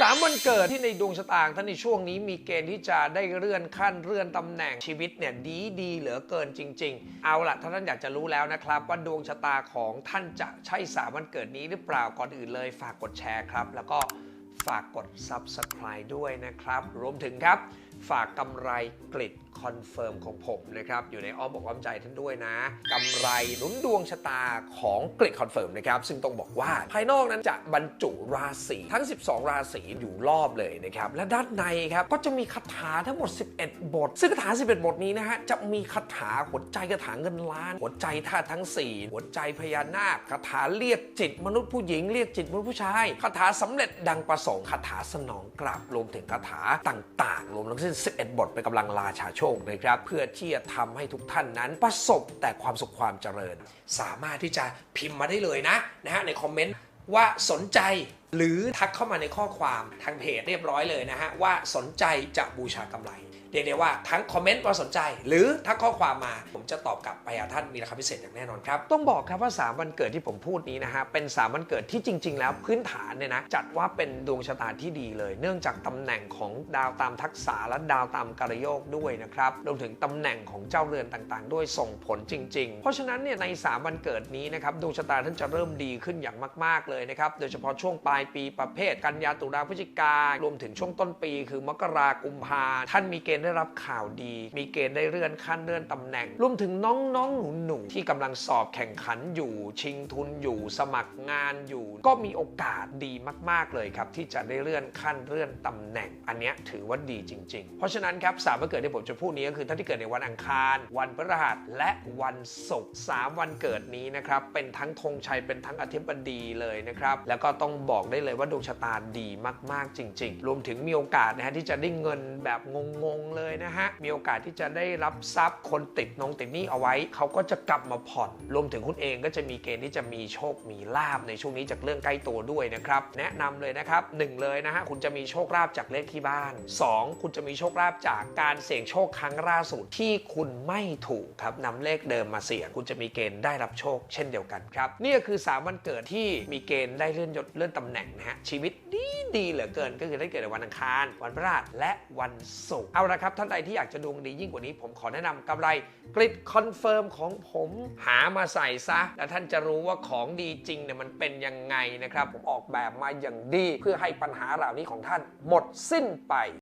สามวันเกิดที่ในดวงชะตาของท่านในช่วงนี้มีเกณฑ์ที่จะได้เลื่อนขั้นเลื่อนตำแหน่งชีวิตเนี่ยดีดีเหลือเกินจริง ๆ เอาล่ะถ้าท่านอยากจะรู้แล้วนะครับ ว่าดวงชะตาของท่านจะใช่สามวันเกิดนี้หรือเปล่าก่อนอื่นเลยฝากกดแชร์ครับ แล้วก็ฝากกด Subscribe ด้วยนะครับ รวมถึงครับฝากกำไรกลิดคอนเฟิร์มของผมนะครับอยู่ในอ้อมอกอ้อมใจท่านด้วยนะกำไรหนุนดวงชะตาของกลิดคอนเฟิร์มนะครับซึ่งต้องบอกว่าภายนอกนั้นจะบรรจุราศีทั้ง 12 ราศีอยู่รอบเลยนะครับและด้านในครับก็จะมีคาถาทั้งหมด 11 บท ซึ่งคาถา 11 บทนี้นะฮะจะมีคาถาหัวใจคาถาเงินล้าน หัวใจธาตุทั้ง 4 หัวใจพญานาคคาถาเรียกจิตมนุษย์ผู้หญิงเรียกจิตมนุษย์ผู้ชายคาถาสำเร็จดังประสงค์คาถาสนองกลับรวมถึงคาถาต่าง ๆ รวมทั้งสิ้น 11 บทเป็นกำลังราชาโชคนะครับ เพื่อที่จะทำให้ทุกท่านนั้นประสบแต่ความสุขความเจริญ สามารถที่จะพิมพ์มาได้เลยนะนะฮะในคอมเมนต์ว่าสนใจ หรือทักเข้ามาในข้อความทางเพจเรียบร้อยเลยนะฮะ ว่าสนใจจะบูชากำไรเรียกได้ว่าทั้งคอมเมนต์ว่าสนใจ หรือทักข้อความมา ผมจะตอบกลับไปหาท่านมีราคาพิเศษอย่างแน่นอนครับ ต้องบอกครับว่า 3 วันเกิดที่ผมพูดนี้นะฮะ เป็น 3 วันเกิดที่จริง ๆ แล้วพื้นฐานเนี่ยนะ จัดว่าเป็นดวงชะตาที่ดีเลย เนื่องจากตำแหน่งของดาวตามทักษะและดาวตามกระโยกด้วยนะครับรวมถึงตำแหน่งของเจ้าเรือนต่างๆ ด้วยส่งผลจริง ๆ เพราะฉะนั้นเนี่ยใน 3 วันเกิดนี้นะครับดวงชะตาท่านจะเริ่มดีขึ้นอย่างมาก ๆเลยนะครับโดยเฉพาะช่วงปลายปีประเภท กันยาตุลาพฤศจิการวมถึงช่วงต้นปี คือมกรากุมภาท่านมีเกณฑ์ได้รับข่าวดี มีเกณฑ์ได้เลื่อนขั้นเลื่อนตำแหน่ง รวมถึงน้องๆหนูๆที่กำลังสอบแข่งขันอยู่ ชิงทุนอยู่ สมัครงานอยู่ ก็มีโอกาสดีมาก ๆเลยครับ ที่จะได้เลื่อนขั้นเลื่อนตำแหน่ง อันนี้ถือว่าดีจริง ๆ เพราะฉะนั้นครับสามวันเกิดที่ผมจะพูดนี้ก็คือท่านที่เกิดในวันอังคาร วันพฤหัสและวันศุกร์สามวันเกิดนี้นะครับเป็นทั้งธงชัยเป็นทั้งอธิบดีเลยนะครับแล้วก็ต้องบอกได้เลยว่าดวงชะตาดีมากๆจริง ๆ รวมถึงมีโอกาสนะฮะที่จะได้เงินแบบงงๆเลยนะฮะ มีโอกาสที่จะได้รับทรัพย์คนติดนงติดหนี้เอาไว้ เขาก็จะกลับมาผ่อน รวมถึงคุณเองก็จะมีเกณฑ์ที่จะมีโชคมีลาบในช่วงนี้จากเรื่องใกล้ตัวด้วยนะครับ แนะนำเลยนะครับหนึ่งเลยนะฮะคุณจะมีโชคลาภจากเลขที่บ้านสองคุณจะมีโชคลาภจากการเสี่ยงโชคครั้งล่าสุดที่คุณไม่ถูกครับนำเลขเดิมมาเสี่ยง คุณจะมีเกณฑ์ได้รับโชคเช่นเดียวกันครับนี่ก็คือ 3 วันเกิดที่มีเกณฑ์ได้เลื่อนยศเลื่อนตำแหน่งนะฮะชีวิตดีดีเหลือเกิน ก็คือได้เกิดในวันอังคาร วันพฤหัสและวันศุกร์เอาละครับท่านใดที่อยากจะดวงดียิ่งกว่านี้ ผมขอแนะนำกำไรกริดคอนเฟิร์มของผมหามาใส่ซะ แล้วท่านจะรู้ว่าของดีจริงเนี่ยมันเป็นยังไงนะครับ ผมออกแบบมาอย่างดี เพื่อให้ปัญหาเหล่านี้ของท่านหมดสิ้นไป